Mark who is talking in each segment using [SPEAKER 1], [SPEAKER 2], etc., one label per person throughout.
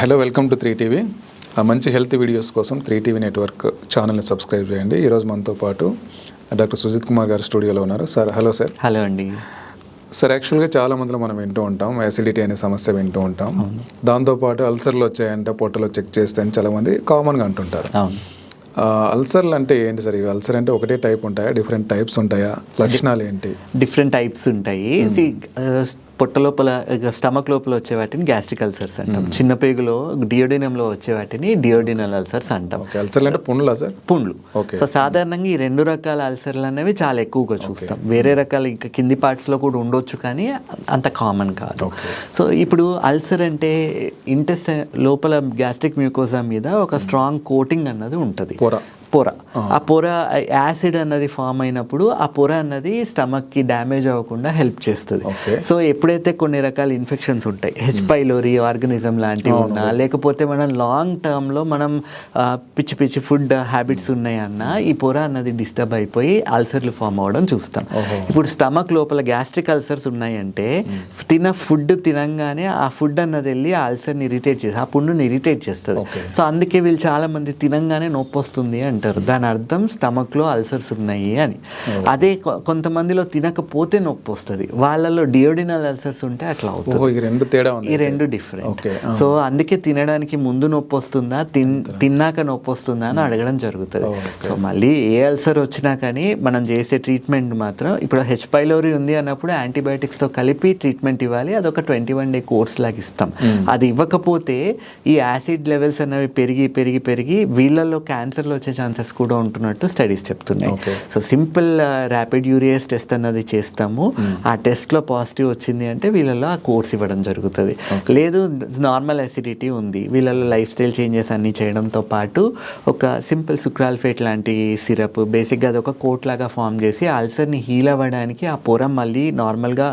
[SPEAKER 1] Hello welcome to three TV. మంచి health videos కోసం three TV network ఛానల్ని subscribe చేయండి. ఈరోజు మనతో పాటు డాక్టర్ సుజిత్ కుమార్ గారు స్టూడియోలో ఉన్నారు. Sir hello sir.
[SPEAKER 2] హలో అండి.
[SPEAKER 1] సార్ యాక్చువల్గా చాలా మందిలో మనం వింటూ ఉంటాం యాసిడిటీ అనే సమస్య వింటూ ఉంటాం. దాంతోపాటు అల్సర్లు వచ్చాయంటే పొట్టలో చెక్ చేస్తే అని చాలామంది కామన్గా అంటుంటారు. అల్సర్లు అంటే ఏంటి సార్? ఇవి అల్సర్ అంటే ఒకటే టైప్ ఉంటాయా? డిఫరెంట్ టైప్స్ ఉంటాయా? లక్షణాలు ఏంటి?
[SPEAKER 2] డిఫరెంట్ టైప్స్ ఉంటాయి. పొట్ట లోపల స్టమక్ లోపల వచ్చే వాటిని గ్యాస్ట్రిక్ అల్సర్స్ అంటాం. చిన్న పేగులో డియోడినంలో వచ్చే వాటిని డియోడినల్ అల్సర్స్ అంటాం.
[SPEAKER 1] పుండ్లా సార్?
[SPEAKER 2] పుండ్లు. సో సాధారణంగా ఈ రెండు రకాల అల్సర్లు అనేవి చాలా ఎక్కువగా చూస్తాం. వేరే రకాల ఇంకా కింది parts లో కూడా ఉండొచ్చు కానీ అంత కామన్ కాదు. సో ఇప్పుడు అల్సర్ అంటే ఇంటెస్ లోపల గ్యాస్ట్రిక్ మ్యూకోజా మీద ఒక స్ట్రాంగ్ కోటింగ్ అన్నది ఉంటుంది.
[SPEAKER 1] పొర.
[SPEAKER 2] ఆ. పొర యాసిడ్ అన్నది ఫామ్ అయినప్పుడు ఆ పొర అన్నది stomach కి డ్యామేజ్ అవ్వకుండా హెల్ప్ చేస్తుంది. సో ఎప్పుడైతే కొన్ని రకాల ఇన్ఫెక్షన్స్ ఉంటాయి హెచ్ పైలోరీ ఆర్గనిజం లాంటివి ఉన్నా లేకపోతే మనం లాంగ్ టర్మ్లో మనం పిచ్చి పిచ్చి ఫుడ్ హ్యాబిట్స్ ఉన్నాయన్న ఈ పొర అన్నది డిస్టర్బ్ అయిపోయి అల్సర్లు ఫామ్ అవ్వడం చూస్తాం. ఇప్పుడు స్టమక్ లోపల గ్యాస్ట్రిక్ అల్సర్స్ ఉన్నాయంటే తిన ఫుడ్ తినంగానే ఆ ఫుడ్ అన్నది వెళ్ళి ఆ అల్సర్ని ఇరిటేట్ చేస్తుంది ఆ పుండుని ఇరిటేట్ చేస్తుంది. సో అందుకే వీళ్ళు చాలా మంది తినంగానే నొప్పి వస్తుంది అంటారు. దాని అర్థం stomach లో అల్సర్స్ ఉన్నాయి అని. అదే కొంతమందిలో తినకపోతే నొప్పి వస్తుంది. వాళ్ళలో డియోడినల్ అల్సర్స్ ఉంటే అట్లా అవుతుంది.
[SPEAKER 1] రెండు తేడా ఉంది.
[SPEAKER 2] ఈ రెండు డిఫరెంట్ సో అందుకే తినడానికి ముందు నొప్పి వస్తుందా తిన్ తిన్నాక నొప్పి వస్తుందా అని అడగడం జరుగుతుంది. సో మళ్ళీ ఏ అల్సర్ వచ్చినా కానీ మనం చేసే ట్రీట్మెంట్ మాత్రం ఇప్పుడు హెచ్ పైలోరీ ఉంది అన్నప్పుడు యాంటీబయాటిక్స్తో కలిపి ట్రీట్మెంట్ ఇవ్వాలి. అది ఒక ట్వంటీ వన్ డే కోర్స్ లాగా ఇస్తాం. అది ఇవ్వకపోతే ఈ యాసిడ్ లెవెల్స్ అనేవి పెరిగి పెరిగి పెరిగి వీళ్ళల్లో క్యాన్సర్లు వచ్చే ఛాన్సెస్ కూడా ఉంటున్నట్టు స్టడీస్ చెప్తున్నాయి. So simple rapid urease test అన్నది చేస్తాము. ఆ టెస్ట్లో పాజిటివ్ వచ్చింది అంటే వీళ్ళలో ఆ కోర్స్ ఇవ్వడం జరుగుతుంది. లేదు నార్మల్ అసిడిటీ ఉంది. వీళ్ళలో లైఫ్ స్టైల్ చేంజెస్ అన్ని చేయడంతో పాటు ఒక సింపుల్ సుక్రాల్ఫేట్ లాంటి సిరప్ బేసిక్గా అది ఒక కోట్ లాగా ఫామ్ చేసి అల్సర్ని హీల్ అవ్వడానికి ఆ పొర మళ్ళీ నార్మల్గా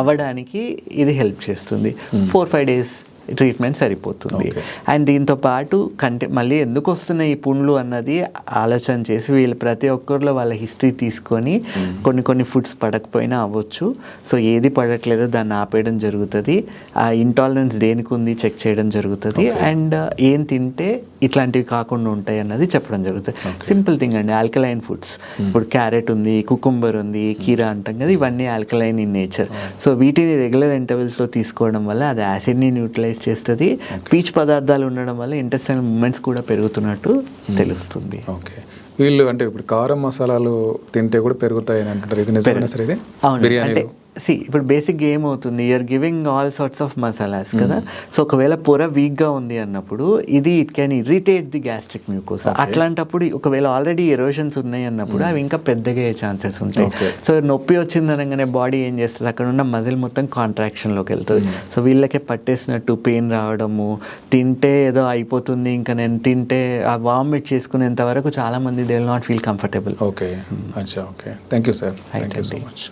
[SPEAKER 2] అవ్వడానికి. ఇది హెల్ప్ చేస్తుంది. ఫోర్ ఫైవ్ డేస్ ట్రీట్మెంట్ సరిపోతుంది. అండ్ దీంతో పాటు కంటే మళ్ళీ ఎందుకు వస్తున్నాయి ఈ పుండ్లు అన్నది ఆలోచన చేసి వీళ్ళు ప్రతి ఒక్కరిలో వాళ్ళ హిస్టరీ తీసుకొని కొన్ని కొన్ని ఫుడ్స్ పడకపోయినా అవ్వచ్చు. సో ఏది పడట్లేదో దాన్ని ఆపేయడం జరుగుతుంది. ఆ ఇంటాలరెన్స్ దేనికి ఉంది చెక్ చేయడం జరుగుతుంది. అండ్ ఏం తింటే ఇట్లాంటివి కాకుండా ఉంటాయి అన్నది చెప్పడం జరుగుతుంది. సింపుల్ థింగ్ అండి ఆల్కలైన్ ఫుడ్స్ ఇప్పుడు క్యారెట్ ఉంది కుకుంబర్ ఉంది కీరా అంటాం కదా ఇవన్నీ ఆల్కలైన్ ఇన్ నేచర్ సో వీటిని రెగ్యులర్ ఇంటర్వెల్స్లో తీసుకోవడం వల్ల అది యాసిడ్ని న్యూట్రలైజ్ చేస్తుంది. పీచ్ పదార్థాలు ఉండడం వల్ల ఇంటెస్టైనల్ మూమెంట్స్ కూడా పెరుగుతున్నట్టు తెలుస్తుంది.
[SPEAKER 1] ఓకే వీళ్ళు అంటే ఇప్పుడు కారం మసాలాలు తింటే కూడా పెరుగుతాయి అని అంటుంటారు ఇది నిజమేనా సార్ ఇది?
[SPEAKER 2] అవును. అంటే
[SPEAKER 1] బిర్యానీలో.
[SPEAKER 2] సి ఇప్పుడు బేసిక్ ఏమవుతుంది you're giving all sorts of masalas కదా? సో ఒకవేళ పొర weak గా ఉంది అన్నప్పుడు ఇది it can irritate the gastric mucosa అట్లాంటప్పుడు ఒకవేళ ఆల్రెడీ ఎరోషన్స్ ఉన్నాయి అన్నప్పుడు అవి ఇంకా పెద్దగా అయ్యే ఛాన్సెస్ ఉంటాయి. సో నొప్పి వచ్చింది అనగానే బాడీ ఏం చేస్తుంది? అక్కడ ఉన్న మజిల్ మొత్తం contraction లోకి వెళ్తుంది. సో వీళ్ళకే పట్టేసినట్టు పెయిన్ రావడము తింటే ఏదో అయిపోతుంది ఇంకా నేను తింటే ఆ వామిట్ చేసుకునేంత వరకు చాలా మంది they will not feel comfortable
[SPEAKER 1] okay అచ్చా okay thank you sir thank you so. Much